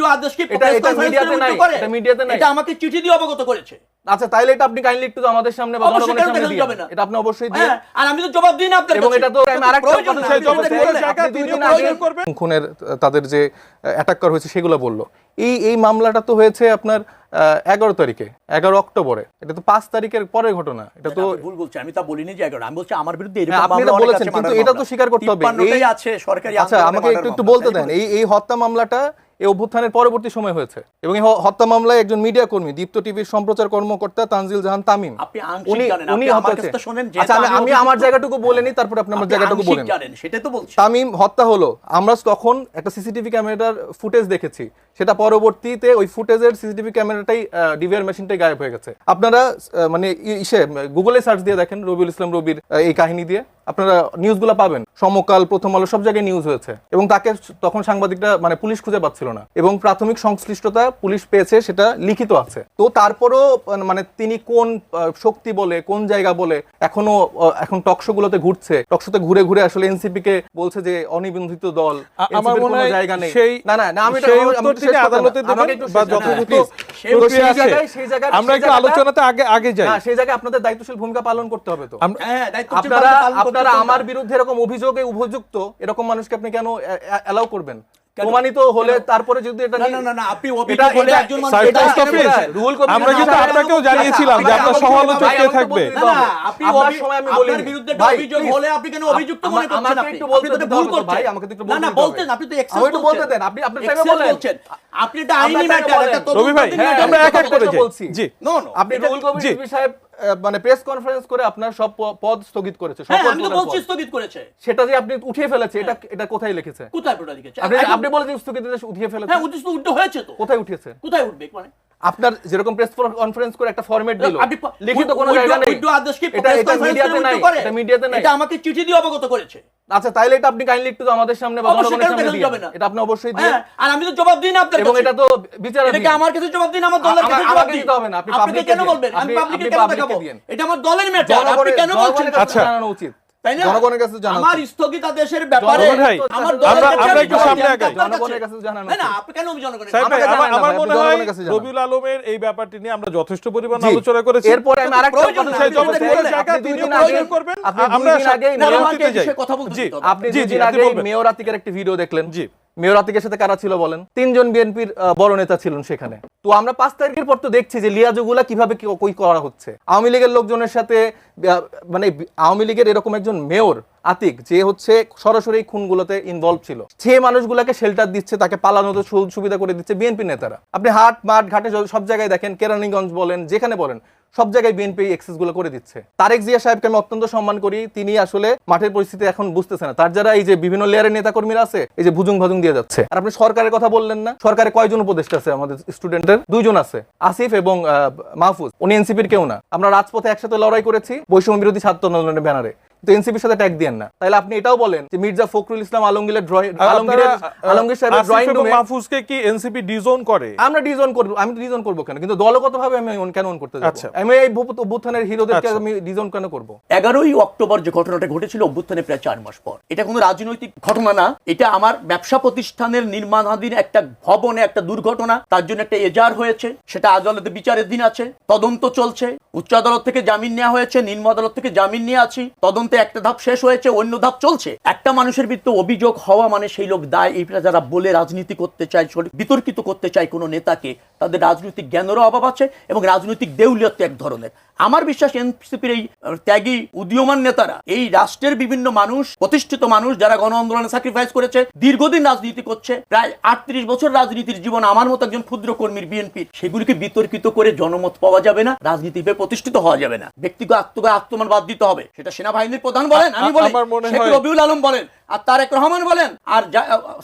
ওইটু আদেশ কি এটা- এটা মিডিয়াতে নাই, এটা মিডিয়াতে নাই। এটা আমাকে চিঠি দিয়ে অবগত করেছে। আচ্ছা তাইলে এটা আপনি কাইন্ডলি একটু আমাদের সামনে বা জনগণের সামনে দেখানো দিয়ে না? এটা আপনি অবশ্যই দিয়ে হ্যাঁ আর আমি তো জবাব দিই না আপনার এবং এটা তো আমি আরেকটা কথা সেই জবাব দুই দিন আগে করবেন। খুনের তাদের যে অ্যাটাক করা হয়েছে সেগুলো বলল। এই এই মামলাটা তো হয়েছে আপনার এগারো তারিখে এগারো অক্টোবরে। এটা তো পাঁচ তারিখের পরের ঘটনা। এটা তো ভুল বলছেন। আমি তা বলিনি যে এগারো। আমি বলছি আমার বিরুদ্ধে হ্যাঁ, এরকম আপনি বলেছেন কিন্তু এটা তো স্বীকার করতে হবে। আছে সরকারি আচ্ছা আমাকে একটু একটু বলতে দেন এই এই হত্যা মামলাটা এই অভ্যুত্থানের পরবর্তী সময় হয়েছে। এবং এই হত্যা মামলায় একজন মিডিয়া কর্মী দীপ্ত টিভির সম্প্রচার কর্মকর্তা তানজিল জাহান তামিম। উনি আচ্ছা আমি আমার জায়গাটুকু বলে নিই তারপর আপনি আমার জায়গাটুকু বলেন। সেটাই তো বলছি। তামিম হত্যা হলো আমরা তখন একটা সিসিটিভি ক্যামেরার ফুটেজ দেখেছি। সেটা পরবর্তীতে ওই ফুটেজের সিসিটিভি ক্যামেরাটাই ডিভিআর মেশিনটাই গায়েব হয়ে গেছে। আপনারা মানে ইসে গুগলে সার্চ দিয়ে দেখেন রবিউল ইসলাম রবির এই কাহিনী দিয়ে। আপনারা নিউজগুলো পাবেন। সমকাল প্রথম আলো সব জায়গায় নিউজ হয়েছে। এবং তাকে তখন সাংবাদিকরা মানে পুলিশ খুঁজে পাচ্ছিল না। এবং প্রাথমিক সংশ্লিষ্টতা পুলিশ পেয়েছে সেটা লিখিত আছে। তো তারপরও মানে তিনি কোন শক্তি বলে কোন জায়গা বলে এখনও এখন টকশো গুলোতে ঘুরছে। টকশোতে ঘুরে ঘুরে আসলে এনসিপি কে বলছে যে অনিবন্ধিত দল আমার মনে হয় জায়গা নেই। না না না আমি আদালতে আমাকে একটু আমরা একটু আলোচনাতে আগে আগে যাই। সেই জায়গায় আপনাদের দায়িত্বশীল ভূমিকা পালন করতে হবে তো। হ্যাঁ আপনারা আপনারা আমার বিরুদ্ধে এরকম অভিযোগে উপযুক্ত এরকম মানুষকে আপনি কেন অ্যালাউ করবেন? প্রমাণিত হলে তারপরে যদি এটা না, না, না, না, আপনি অভিযোগ হলে একজন মানুষ- আমরা কিন্তু আপনাকেও জানিয়েছিলাম যে আপনার সমালোচক কে থাকবে। না, না, আপনি সময় আমি আপনার বিরুদ্ধে অভিযোগ হলে আপনি কেন অভিযুক্ত মনে করছেন আপনি? একটু বলতে তো ভুল করছেন। ভাই, আমাকে তো একটু না, না, বলতেন, আপনি তো আমি একটু বলতে দেন, আপনি- আপনার টাইমে বলছেন। আপনি এটা আইনি টাইমে এটা। তদন্ত রবি ভাই, হ্যাঁ, আমরা এক এক করে বলছি। জি। No, no, আপনি রুহুল কবির সাহেব মানে প্রেস কনফারেন্স করে আপনার সব পদ স্থগিত করেছে সব শপথ আমি তো বলছি স্থগিত করেছে। সেটা যে আপনি উঠিয়ে ফেলেছে এটা এটা কোথায় লিখেছে কোথায় ওটা লিখেছে? আপনি আপনি বলেছেন স্থগিত উঠিয়ে ফেলেছে হ্যাঁ, উঠিয়ে হয়েছে তো। কোথায় উঠিয়েছে কোথায় উঠবে মানে? আপনার যেরকম প্রেস কনফারেন্স করে একটা ফরম্যাট দিল লিখিত কোনো জায়গা নেই। উইথ আদেশ কি এটা press এটা মিডিয়াতে করে নাই এটা মিডিয়াতে নাই। এটা আমাকে চিঠি দিয়ে অবগত করেছে। আচ্ছা তাইলে এটা আপনি কাইন্ডলি একটু আমাদের সামনে বা জনগণের সামনে দেখানো দিয়ে যাবে না? এটা আপনি অবশ্যই দিয়ে হ্যাঁ, আর আমি তো জবাব দিই না আপনার এবং এটা তো বিচারাধীন। এটা কি আমার কাছে জবাব দিন আমার দলের কাছে জবাব দিন। দিতে হবে না, আপনি public-কে কেন বলবেন? আমি পাবলিকে কেন দেখাবো? এটা আমার দলের ম্যাটার আপনি কেন বলছেন? আচ্ছা। জানানো উচিত। তাই না? জনগণের কাছে জানানো আমার স্থগিতাদেশের ব্যাপারে আমার আমরা- দলের কাছে আমরা আমি একটু সামনে আগাই। জনগণের কাছে জানানো না? না আপনি কেন জনগণের আমার মনে হয়। রবিউল আলমের এই ব্যাপারটি নিয়ে আমরা যথেষ্ট পরিমাণ আলোচনা করেছি। এরপরে আমি আরেকটা কথা না, সেই বলতে আপনি চাই। জায়গা আগে- করবেন। মেয়র কথা বলতে জি আপনি আগে আতিকের একটি ভিডিও দেখলেন। জি। মেয়র আতিকের সাথে কারা ছিল বলেন? তিনজন বিএনপির বড় নেতা ছিলেন সেখানে। তো আমরা পাঁচ তারিখের পর তো দেখছি যে লিয়াজুগুলা কীভাবে কই করা হচ্ছে। আওয়ামী লীগের লোকজনের সাথে মানে আওয়ামী লীগের এরকম একজন মেয়র আতিক, যে হচ্ছে সরাসরি খুনগুলোতে ইনভলভ ছিল। সে মানুষগুলোকে শেল্টার দিচ্ছে, তাকে পালানোতে সুবিধা করে দিচ্ছে বিএনপি নেতারা। আপনি হাট, মাঠ, ঘাটে সব জায়গায় দেখেন, কেরানীগঞ্জ বলেন, যেখানে বলেন, সব জায়গায় বিএনপি এক্সেসগুলো করে দিচ্ছে। তারেক জিয়া সাহেবকে আমি অত্যন্ত সম্মান করি, তিনি আসলে মাঠের পরিস্থিতি এখন বুঝতেছে না। তার যারা এই যে বিভিন্ন লেয়ারের নেতা কর্মীরা আছে, এই যে ভুজুং ভাজুং দিয়ে যাচ্ছে। আর আপনি সরকারের কথা বললেন না, সরকারে কয়জন উপদেষ্টা আছে আমাদের স্টুডেন্টের দুইজন আছে, আসিফ এবং মাহফুজ। উনি এনসিপির কেউ না। আমরা রাজপথে একসাথে লড়াই করেছি, বৈষম্য বিরোধী ছাত্র আন্দোলনের ব্যানারে। তো এনসিপির সাথে ট্যাগ না। তাহলে আপনি এটাও বলেন যে মির্জা ফখরুল ইসলাম আলমগীরের আলমগীর সাহেবের ড্রয়িং রুমে মাহফুজকে কি এনসিপি ডিজোন করে? আমরা ডিজন করব আমি ডিজন করব কেন? কিন্তু দলগত ভাবে আমি কেন on করতে যাব? আচ্ছা। আমি এই অভ্যুত্থানের হিরোদেরকে আচ্ছা। আমি ডিজন কেন করব? অক্টোবর যে ঘটনাটা ঘটেছিল অভ্যুত্থানে প্রায় চার মাস পর। এটা কোনো রাজনৈতিক ঘটনা না। এটা আমার ব্যবসা প্রতিষ্ঠানের নির্মাণাধীন একটা ভবনে একটা দুর্ঘটনা। তার জন্য একটা এজার হয়েছে। সেটা আদালতে বিচারের দিন আছে। তদন্ত চলছে। উচ্চ আদালত থেকে জামিন নেওয়া হয়েছে। নিম্ন আদালত থেকে জামিন নিয়ে আছি। তদন্তে একটা ধাপ শেষ হয়েছে, অন্য ধাপ চলছে। একটা মানুষের বিরুদ্ধে অভিযোগ হওয়া মানে সেই লোক দায়। এইটা যারা বলে রাজনীতি করতে চায় বিতর্কিত করতে চায় কোনো নেতাকে, তাদের রাজনৈতিক জ্ঞানেরও অভাব আছে এবং রাজনৈতিক দেউলিয়ত্ব এক ধরনের। আমার বিশ্বাস এনসিপির এই ত্যাগী উদীয়মান নেতারা, এই রাষ্ট্রের বিভিন্ন মানুষ, প্রতিষ্ঠিত মানুষ যারা গণ আন্দোলনে স্যাক্রিফাইস করেছে, দীর্ঘদিন রাজনীতি করছে। প্রায় আটত্রিশ বছর রাজনীতির জীবন আমার মতো একজন ক্ষুদ্র কর্মীর বিএনপি সেগুলিকে বিতর্কিত করে জনমত পাওয়া যাবে না রাজনীতিতে প্রতিষ্ঠিত হওয়া যাবে না। ব্যক্তিগত আত্মগত আত্মমান বাদ দিতে হবে। সেটা সেনাবাহিনীর প্রধান বলেন আমি বলি শেখ রবিউল আলম বলেন। আর তারেক রহমান বলেন, আর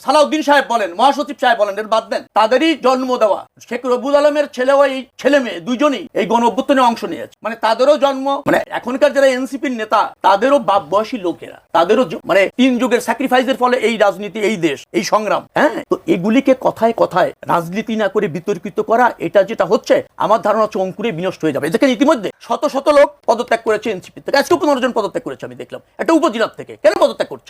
সালাউদ্দিন সাহেব বলেন, মহাসচিব সাহেব বলেন, এর বাদ দেন, তাদেরই জন্ম দেওয়া। শেখ রবিউল আলমের ছেলেও এই ছেলে মেয়ে দুজনই এই গণ অভ্যুত্থানে অংশ নিয়েছে। মানে তাদেরও জন্ম মানে এখনকার যারা এনসিপির নেতা, তাদেরও বাপ বয়সী লোকেরা। তাদেরও মানে তিন যুগের স্যাক্রিফাইসের ফলে এই রাজনীতি, এই দেশ, এই সংগ্রাম হ্যাঁ? তো এগুলিকে কথায় কথায় রাজনীতি না করে বিতর্কিত করা, এটা যেটা হচ্ছে, আমার ধারণা হচ্ছে অঙ্কুরে বিনষ্ট হয়ে যাবে। দেখেন ইতিমধ্যে শত শত লোক পদত্যাগ করেছে এনসিপি থেকে। আজকে পনেরো জন পদত্যাগ করেছে, আমি দেখলাম। একটা উপজেলার থেকে। কেন পদত্যাগ করছে?